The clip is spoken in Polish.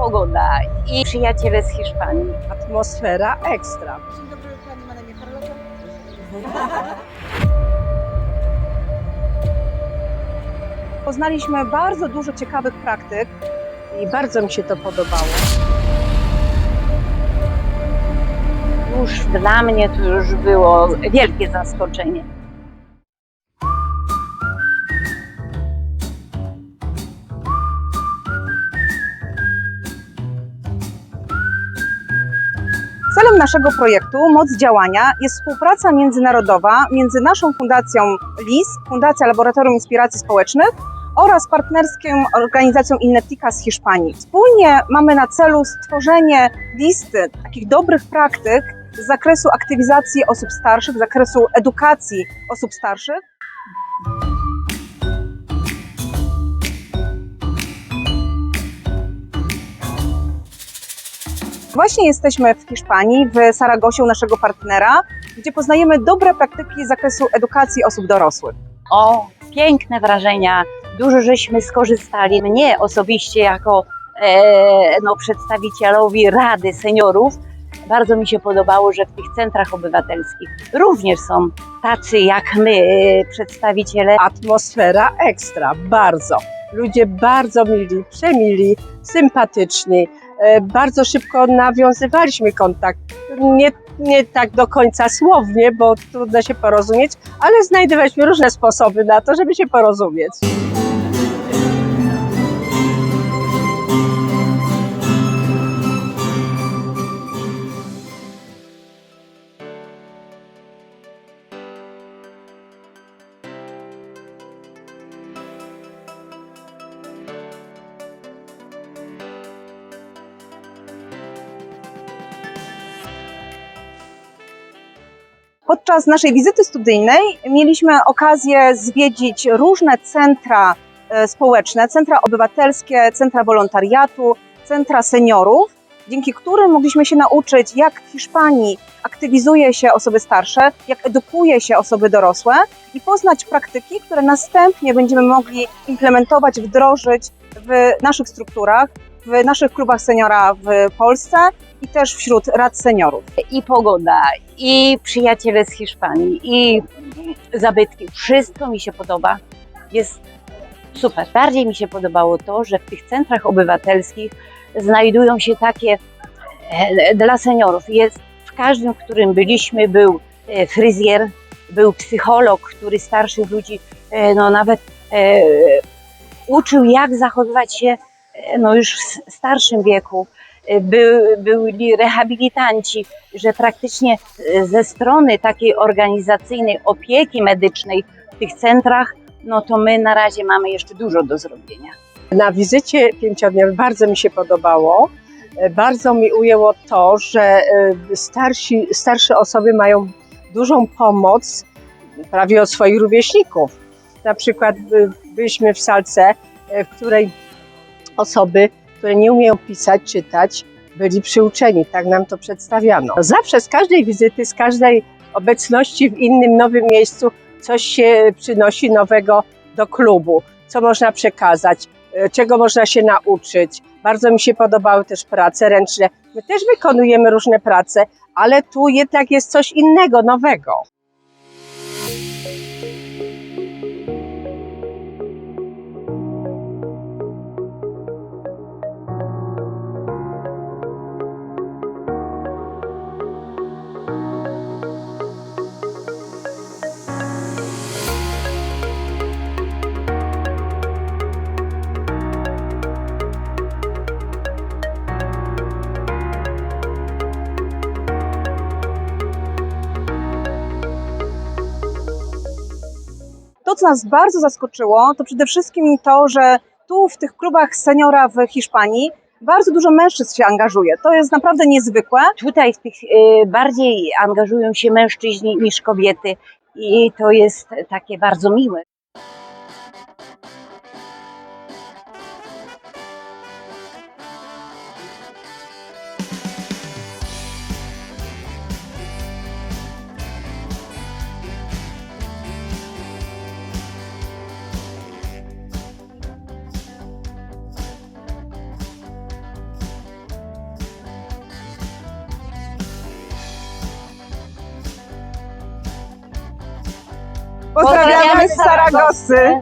pogoda, i przyjaciele z Hiszpanii. Atmosfera ekstra. Dzień dobry, pani ma na imię Karolota. Poznaliśmy bardzo dużo ciekawych praktyk i bardzo mi się to podobało. Już dla mnie to już było wielkie zaskoczenie. Celem naszego projektu Moc Działania jest współpraca międzynarodowa między naszą fundacją LIS, Fundacja Laboratorium Inspiracji Społecznych oraz partnerską organizacją Innetica z Hiszpanii. Wspólnie mamy na celu stworzenie listy takich dobrych praktyk z zakresu aktywizacji osób starszych, z zakresu edukacji osób starszych. Właśnie jesteśmy w Hiszpanii, w Saragosie u naszego partnera, gdzie poznajemy dobre praktyki z zakresu edukacji osób dorosłych. O, piękne wrażenia, dużo żeśmy skorzystali. Mnie osobiście jako e, no, przedstawicielowi Rady Seniorów bardzo mi się podobało, że w tych centrach obywatelskich również są tacy jak my, e, przedstawiciele atmosfera ekstra, bardzo. Ludzie bardzo mili, przemili, sympatyczni. E, Bardzo szybko nawiązywaliśmy kontakt. Nie, nie tak do końca słownie, bo trudno się porozumieć, ale znajdowaliśmy różne sposoby na to, żeby się porozumieć. Podczas naszej wizyty studyjnej mieliśmy okazję zwiedzić różne centra e, społeczne, centra obywatelskie, centra wolontariatu, centra seniorów, dzięki którym mogliśmy się nauczyć, jak w Hiszpanii aktywizuje się osoby starsze, jak edukuje się osoby dorosłe i poznać praktyki, które następnie będziemy mogli implementować, wdrożyć w naszych strukturach, w naszych klubach seniora w Polsce i też wśród rad seniorów. i pogoda, i przyjaciele z Hiszpanii, i zabytki. Wszystko mi się podoba. Jest super. Bardziej mi się podobało to, że w tych centrach obywatelskich znajdują się takie e, dla seniorów. Jest w każdym, w którym byliśmy, był e, fryzjer, był psycholog, który starszych ludzi e, no, nawet e, uczył, jak zachowywać się no, już w starszym wieku by, byli rehabilitanci, że praktycznie e, ze strony takiej organizacyjnej opieki medycznej w tych centrach, no to my na razie mamy jeszcze dużo do zrobienia. Na wizycie pięciodniowej bardzo mi się podobało. E, Bardzo mi ujęło to, że e, starsi, starsze osoby mają dużą pomoc prawie od swoich rówieśników. Na przykład by- byliśmy w salce, e, w której osoby, które nie umieją pisać, czytać, byli przyuczeni, tak nam to przedstawiano. Zawsze z każdej wizyty, z każdej obecności w innym nowym miejscu coś się przynosi nowego do klubu, co można przekazać, e, czego można się nauczyć. Bardzo mi się podobały też prace ręczne. My też wykonujemy różne prace, ale tu jednak jest coś innego, nowego. To, co nas bardzo zaskoczyło, to przede wszystkim to, że tu w tych klubach seniora w Hiszpanii bardzo dużo mężczyzn się angażuje. To jest naprawdę niezwykłe. Tutaj w tych e, bardziej angażują się mężczyźni niż kobiety i to jest takie bardzo miłe. Pozdrawiamy z Saragosy.